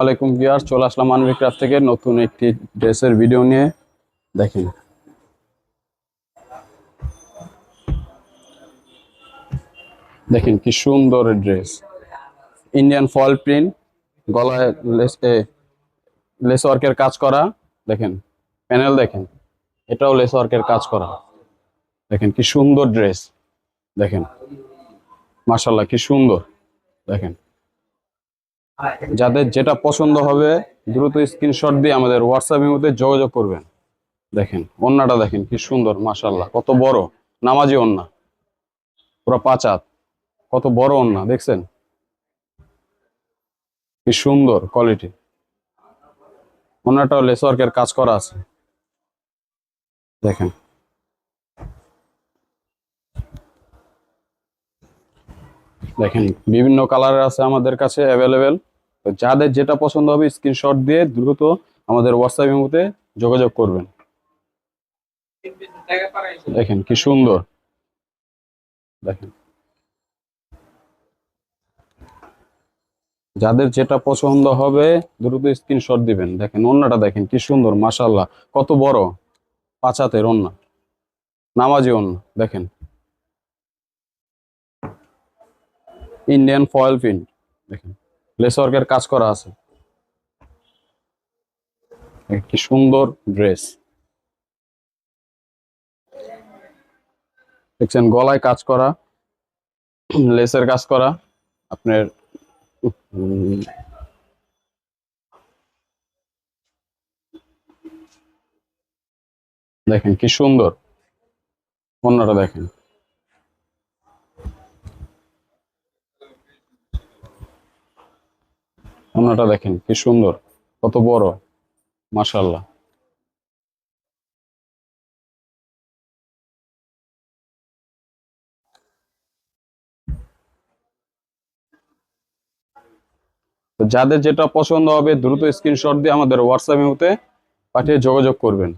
ওয়ালাইকুম ভিউয়ার চলে আসলাম মানবিক ক্রাফট থেকে নতুন একটি ড্রেসের ভিডিও নিয়ে। দেখেন। দেখেন কি সুন্দর ড্রেস। ইন্ডিয়ান ফল প্রিন্ট গলায় লেস ওয়ার্কের কাজ করা। দেখেন প্যানেল দেখেন, এটাও লেস ওয়ার্কের কাজ করা। দেখেন কি সুন্দর ড্রেস। দেখেন মার্শাল্লাহ কি সুন্দর। দেখেন। যাদের যেটা পছন্দ হবে, দ্রুত স্ক্রিনশট দিয়ে আমাদের হোয়াটসঅ্যাপের মধ্যে যোগাযোগ করবেন। দেখেন, ওন্নাটা দেখেন কি সুন্দর মাশাল্লাহ কত বড়, নামাজি ওন্না। পুরো পাঁচাত কত বড় ওন্না, দেখছেন? কি সুন্দর কোয়ালিটি ওন্নাটাও লেসওয়ার্কের কাজ করা আছে। দেখেন। দেখেন, বিভিন্ন কালারের আছে আমাদের কাছে অ্যাভেলেবেল যাদের যেটা পছন্দ হবে স্ক্রিনশট দিয়ে দ্রুত আমাদের হোয়াটসঅ্যাপের মধ্যে যোগাযোগ করবেন। দেখেন কি সুন্দর। দেখেন। যাদের যেটা পছন্দ হবে দ্রুত স্ক্রিনশট দিবেন। দেখেন অন্যটা দেখেন কি সুন্দর মাশাল্লাহ কত বড়। পাঁচাতের অন্য নামাজি অন্য দেখেন। ইন্ডিয়ান ফয়েল প্রিন্ট দেখেন। লেসওয়ার্কের কাজ করা আছে। কি সুন্দর ড্রেস। দেখছেন, গলায় কাজ করা, লেসের কাজ করা, আপনার দেখেন কি সুন্দর। অন্যটা দেখেন। অন্যটা দেখেন, কি সুন্দর, কত বড় মাশাল্লাহ তো যাদের যেটা পছন্দ হবে, দ্রুত স্ক্রিনশট দিয়ে আমাদের হোয়াটসঅ্যাপে পাঠিয়ে যোগাযোগ করবেন।